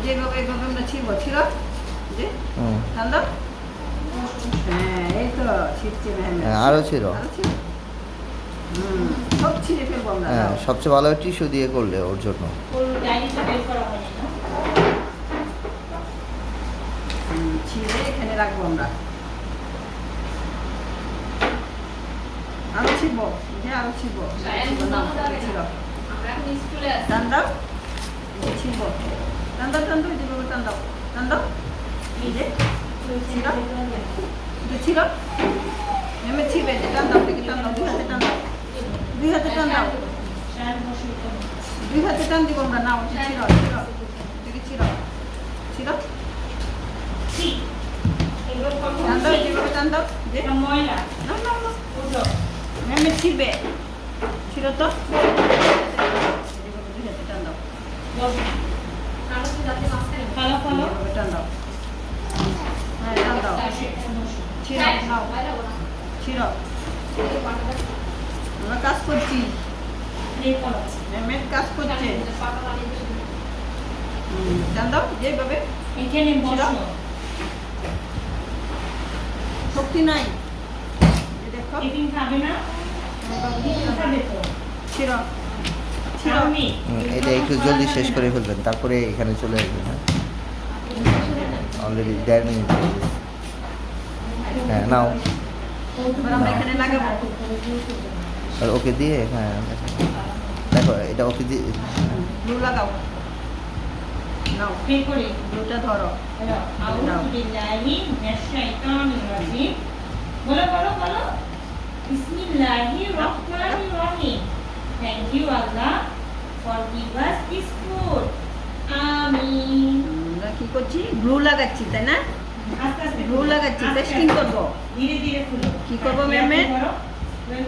এই যে এভাবে এভাবে আমরা ছিড়বো ছিড়ো। যে দাও হ্যাঁ এই তো মেহমেদ হ্যাঁ, ছিল আরও ছিড়ো। হুম সব ছিঁড়ে ফেলব আমরা। হ্যাঁ সবচেয়ে ভালো টিস্যু দিয়ে করলে ওর জন্য। ছিঁড়ে এখানে রাখব আমরা। আরও ছিড়বো যে আরও ছিড়বো। ছিড়বো না। ছিড়ো। আমরা এখন স্কুলে আছি টান দাও এই যে ছিড়বো টান দাও টান দাও যেভাবে টান দাও টান দাও এই যে ছিড়ো এই যে ছিড়ো নেমে ছিড়বে যে টান দাও দেখি টান দাও দুই হাতে টান দাও দুই হাতে টান দাও সার বসে করো। দুই হাতে টান দিব আমরা নাও ছিড়ো ছিড়ো দেখি ছিড়ো ছিড়ো ছি, এগুলো করব টান দাও ছি। যেভাবে টান দাও যে এটা ময়লা নাও নাও নাও বুঝো নেমে ছিড়বে ছিড়ো তো যেভাবে দুই হাতে টান দাও বসো আমরা তো যাতে মাঝখানে ফলো ফলো যেভাবে টান হ্যাঁ টান দাও ছিড়ো নাও ছিড়ো আমরা কাজ করছি। মেমের কাজ করছে। টান দাও যেভাবে। এখানে বসো। শক্তি নাই। এই দেখো। টিফিন খাবে না? এটা একটু জলদি শেষ করে ফেলবেন তারপরে এখানে চলে আসবেন হ্যাঁ। অলরেডি দেড় মিনিট হয়ে নাও আর ওকে দিয়ে হ্যাঁ দেখো। এটা ওকে দিয়ে নাও ধরো আউযু বিল্লাহি মিনাশ শাইতানির thank you Allah for give us this food আমিন কি করছি? গ্লু লাগাচ্ছি তাই না? গ্লু লাগাচ্ছি পেস্টিং। করব। ধীরে ধীরে কি করব ম্যামে?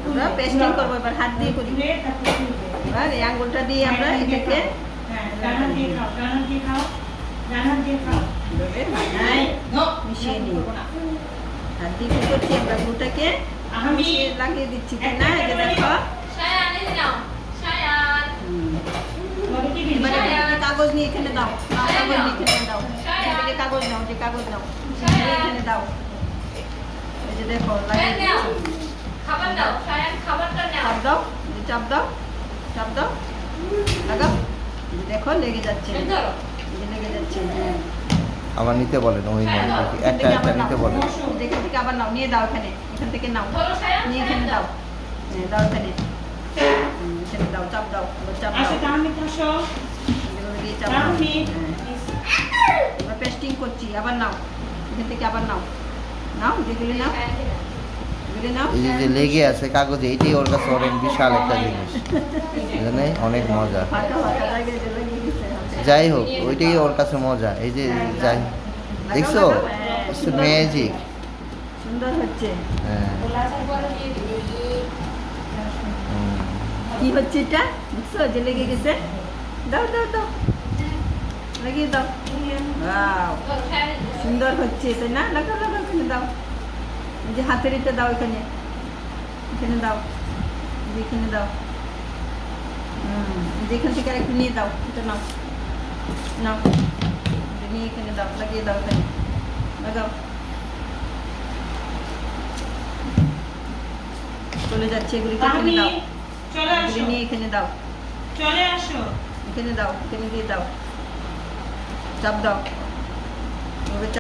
আমরা পেস্টিং করব এবার হাত দিয়ে করি। এবার এই আঙ্গুলটা দিয়ে আমরা হ্যাঁ, এটাকে হ্যাঁ মিশিয়ে নিই। হাত দিয়ে কি করছি? আমরা গ্লুটাকে মিশিয়ে লাগিয়ে দিচ্ছি তাই না? দেখো। কাগজ নিয়ে এখানে দাও। কাগজ দাও। থেকে কাগজ নাও যে কাগজ নাও। নিয়ে এখানে দাও। এই যে দেখো লাগিয়ে খাবার দাও খাবারটা নাও। চাপ দাও যে চাপ দাও চাপ দাও। লাগাও। দেখো লেগে যাচ্ছে। লেগে যাচ্ছে হ্যাঁ। আবার নিতে বলেন ওই একটা থেকে একটা আবার নিতে বলেন এখান থেকে আবার নাও নিয়ে দাও এখানে। এখান থেকে নাও। নিয়ে এখানে দাও। হ্যাঁ দাও এখানে। দাও চাপ দাও চাপ দাও। দিয়ে চাপ দাও তাহমিদ হ্যাঁ এবার পেস্টিং করছি আবার নাও। এখান থেকে আবার নাও। নাও যেগুলি নাও। সায়ানকে দাও। এগুলি নাও। এই যে যে লেগে আছে কাগজে এটাই ওর কাছে অনেক বিশাল একটা জিনিস। অনেক মজা। যাই হোক ওইটাই ওর কাছে মজা। এই যে যাই। দেখছ? ম্যাজিক সুন্দর হচ্ছে। হ্যাঁ। কি হচ্ছে এটা? দেখছ? যে লেগে গেছে। দাও দাও দাও। লাগিয়ে দাও Wow, ধরো সায়ান সুন্দর হচ্ছে তাই না লাগাও লাগাও এখানে দাও এই যে হাতের এটা দাও এখানে এখানে দাও এই যে এখানে দাও হুম এই যে এখান থেকে আরেকটু নিয়ে দাও এটা নাও নাও এটা নিয়ে এখানে দাও লাগিয়ে দাও এখানে লাগাও চলে যাচ্ছে এগুলিকে এখানে তাহমিদ দাও চলে আসো এগুলি নিয়ে এখানে দাও চলে আসো এখানে দাও এখানে দিয়ে দাও চাপ দাও এভাবে চাপ